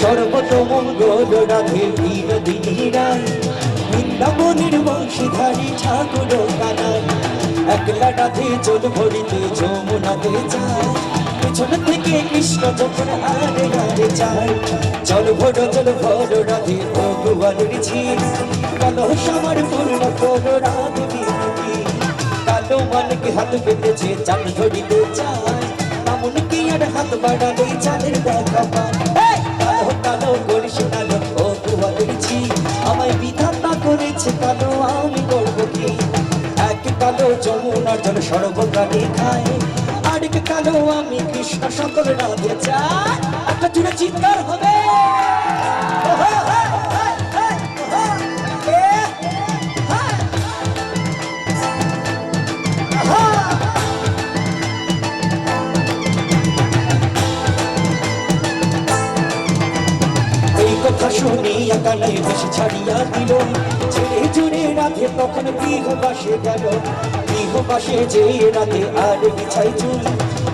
সর্বতমঙ্গল রাধে বিনোদিনী রায় বৃন্দাবনের বংশীধারী ঠাকুর কানাই। একলা রাধে চোল ভরিতে যমুনাতে যায়। পেছন থেকে কৃষ্ণ যখন আরে আরে যায়। চল ভর চল ভর রাধে ভগবানের ঝিল কালো সামার পূর্ণ কর রাধে কালো মানকে হাত পেতেছে চাঁদ ধরিতে চায়। মামুনকে আর হাত বাড়ালে চাঁদের দেখা পায়। করেছে কালো, আমি করব কি? এক কালো যমুনার জল সর্বকালে খায়, আরেক কালো আমি কৃষ্ণ সকল রাধে চাই। একটা জুড়ে চিৎকার হবে। শুনি বেশি ছাড়িয়া দিল। ছেড়ে জুড়ে রাধে তখন গৃহবাসে গেল। গৃহবাসে যে রাধে আর বিছাই চুল।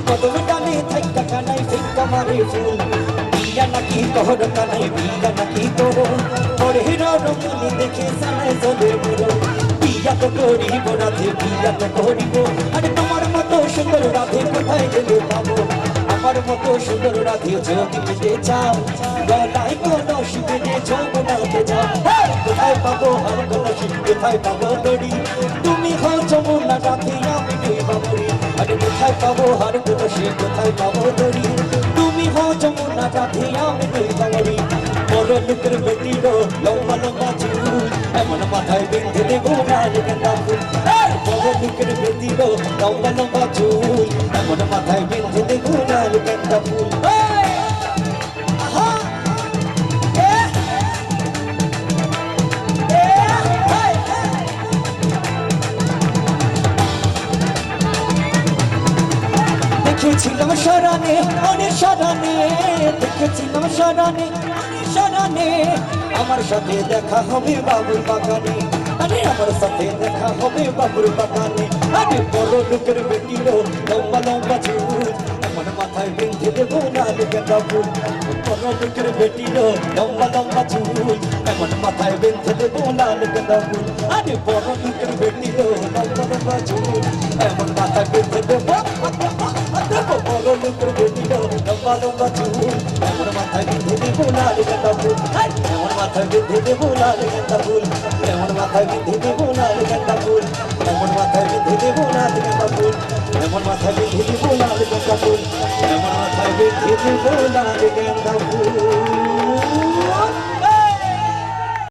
কদম ডালে থাইকা কানাই ফিক্কা মারে ফুল। বিয়া নাকি কহর কানাই বিয়া নাকি তোর পরে রমণী দেখে সানায় জলে বলো বিয়া তো করিব রাধে বিয়া তো করিব। আরে তোমার মতো সুন্দর রাধে কোথায় গেলে পাবো? আমার মতো সুন্দর রাধে যদি পেতে চাও, গলায় কোনো শিখে কোথায় পাবো দড়ি? তুমি হও যমুনা রাধে আমি নেই বাবরি আরে কোথায় পাবো আর কোনো কোথায় পাবো দড়ি? তুমি হও যমুনা রাধে আমি নেই বাবরি বড় লোকের বেটির লম্বা লম্বা চুল, এমন মাথায় বেঁধে দেবো না গেন্দা ফুল! বড় লোকের বেটির লম্বা লম্বা চুল, এমন মাথায় বেঁধে দেবো না গেন্দা ফুল। দেখেছিলাম সরানে অনেক সরানে দেখেছিলাম সরানে সরানে আমার সাথে দেখা হবে বাবুর বাগানে। আরে, আমার সাথে দেখা হবে বাবুর বাগানে। আরে, বড় লোকের বেটির লম্বা লম্বা চুল। এমন মাথায় বেঁধে দেবো না গেঁদা ফুল। বড় লোকের বেটির লম্বা লম্বা চুল। এমন মাথায় বেঁধে দেবো না গেঁদা ফুল। আরে, বড় লোকের বেটির লম্বা লম্বা চুল। লম্বা চুল এমন মাথায় বেঁধে দেবো লাল গেঁদা ফুল! এমন মাথায় বেঁধে দেবো লাল গেঁদা ফুল এমন মাথায় বেঁধে দেবো লাল গেঁদা ফুল এমন মাথায় বেঁধে দেবো লাল গেঁদা ফুল এমন মাথায় বেঁধে দেবো লাল গেঁদা ফুল এমন মাথায় বেঁধে দেবো লাল গেঁদা ফুল